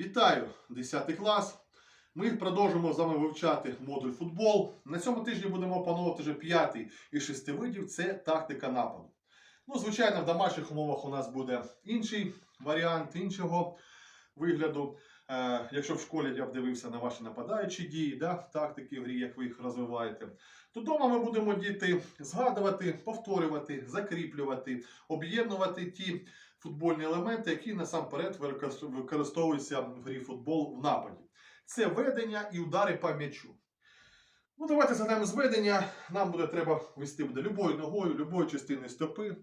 Вітаю 10 клас. Ми продовжимо з вами вивчати модуль футбол. На цьому тижні будемо опановувати вже п'ятий із шести видів це тактика нападу. Ну, звичайно, в домашніх умовах у нас буде інший варіант іншого вигляду. Е, якщо в школі я б дивився на ваші нападаючі дії, да, тактики в грі, як ви їх розвиваєте, то вдома ми будемо діти згадувати, повторювати, закріплювати, об'єднувати ті футбольні елементи, які насамперед використовуються в грі футбол в нападі. Це ведення і удари по м'ячу. Ну, давайте згадаємо з ведення. Нам буде треба вести буде любою ногою, любою частиною стопи.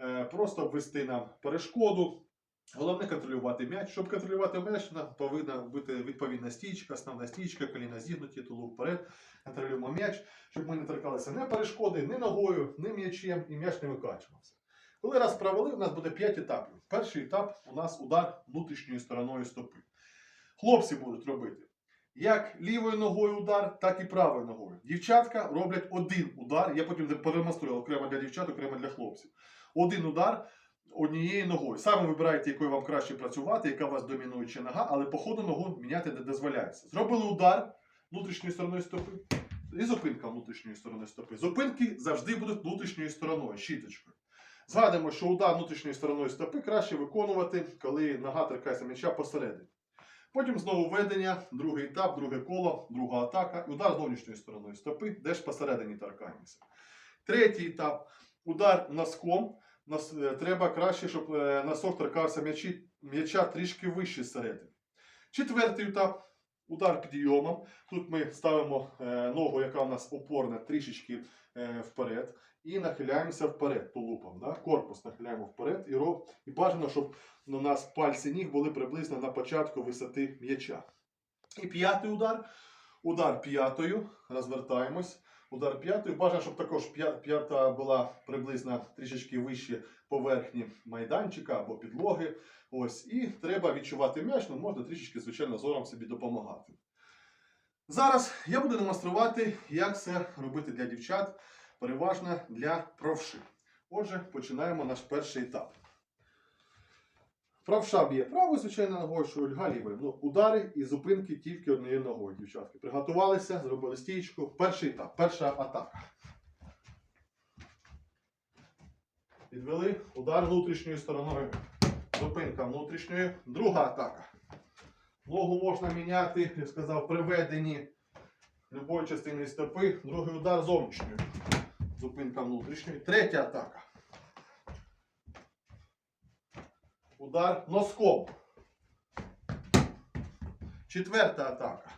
Е, просто ввести нам перешкоду. Головне контролювати м'яч. Щоб контролювати м'яч, повинна бути відповідна стічка, основна стічка, коліна зігнуті, тулуп вперед. Контролюємо м'яч, щоб ми не торкалися ні перешкоди, ні ногою, ні м'ячем, і м'яч не викачувався. Коли раз провели, у нас буде 5 етапів. Перший етап у нас удар внутрішньою стороною стопи. Хлопці будуть робити як лівою ногою удар, так і правою ногою. Дівчатка роблять один удар. Я потім продемонструю окремо для дівчат, окремо для хлопців. Один удар однією ногою. Саме вибираєте, якою вам краще працювати, яка у вас домінуюча нога, але по ходу ногу міняти не дозволяється. Зробили удар внутрішньою стороною стопи. І зупинка внутрішньої сторони стопи. Зупинки завжди будуть внутрішньою стороною, щіточкою. Згадуємо, що удар внутрішньою стороною стопи краще виконувати, коли нога торкається м'яча посередині. Потім знову ведення, другий етап, друге коло, друга атака, і удар зовнішньою стороною стопи, де ж посередині торкаємося. Третій етап удар носком. Нас, е, треба краще, щоб е, носок торкався м'яча трішки вище середини. Четвертий етап удар підйомом. Тут ми ставимо е, ногу, яка у нас опорна, трішечки е, вперед, і нахиляємося вперед тулупом. Да? Корпус нахиляємо вперед і, роб... і бажано, щоб у нас пальці ніг були приблизно на початку висоти м'яча. І п'ятий удар. Удар п'ятою. Розвертаємось. Удар п'ятою. Бажано, щоб також п'ята була приблизно трішечки вище поверхні майданчика або підлоги. Ось. І треба відчувати м'яч, ну можна трішечки, звичайно, зором собі допомагати. Зараз я буду демонструвати, як це робити для дівчат, переважно для правши. Отже, починаємо наш перший етап. Правша б'є правою, звичайно, ногою, що Ольга лівою. Ну, удари і зупинки тільки однією ногою, дівчатки. Приготувалися, зробили стійку. Перший етап, перша атака. Підвели удар внутрішньою стороною. Зупинка внутрішньою. Друга атака. Ногу можна міняти, я сказав, при веденні любої частини стопи. Другий удар зовнішньою. Зупинка внутрішньою. Третя атака. Удар носком. Четверта атака.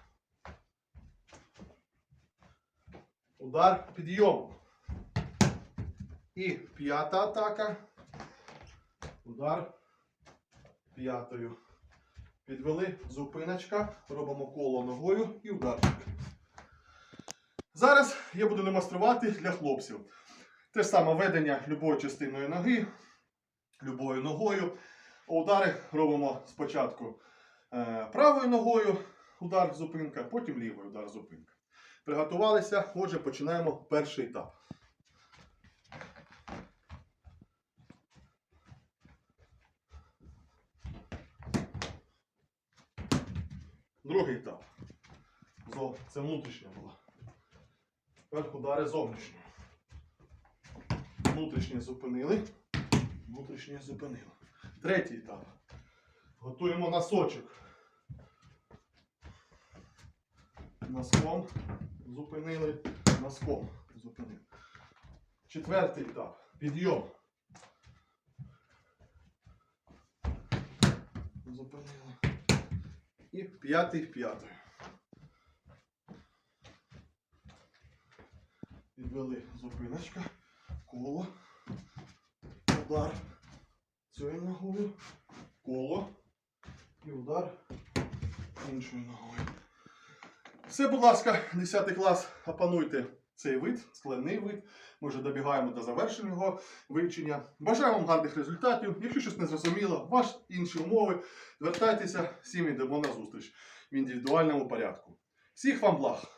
Удар підйомом. І п'ята атака. Удар п'ятою. Підвели зупиночка. Робимо коло ногою і ударчик. Зараз я буду демонструвати для хлопців. Те ж саме ведення любою частиною ноги, любою ногою. Удари робимо спочатку е, правою ногою, удар зупинка, потім лівою удар зупинка. Приготувалися, отже, починаємо перший етап. Другий етап. Це внутрішня була. Тепер удари зовнішні. Внутрішнє зупинили. Внутрішнє зупинили. Третій етап. Готуємо носочок. Носком зупинили. Носком зупинили. Четвертий етап. Підйом. Зупинили. І п'ятий п'ятий. Підвели зупиночка, коло, удар цією ногою, коло і удар іншою ногою. Все, будь ласка, 10 клас, опануйте цей вид, складний вид. Ми вже добігаємо до завершення його вивчення. Бажаю вам гарних результатів. Якщо щось не зрозуміло, ваш інші умови, звертайтеся, всім йдемо на зустріч в індивідуальному порядку. Всіх вам благ!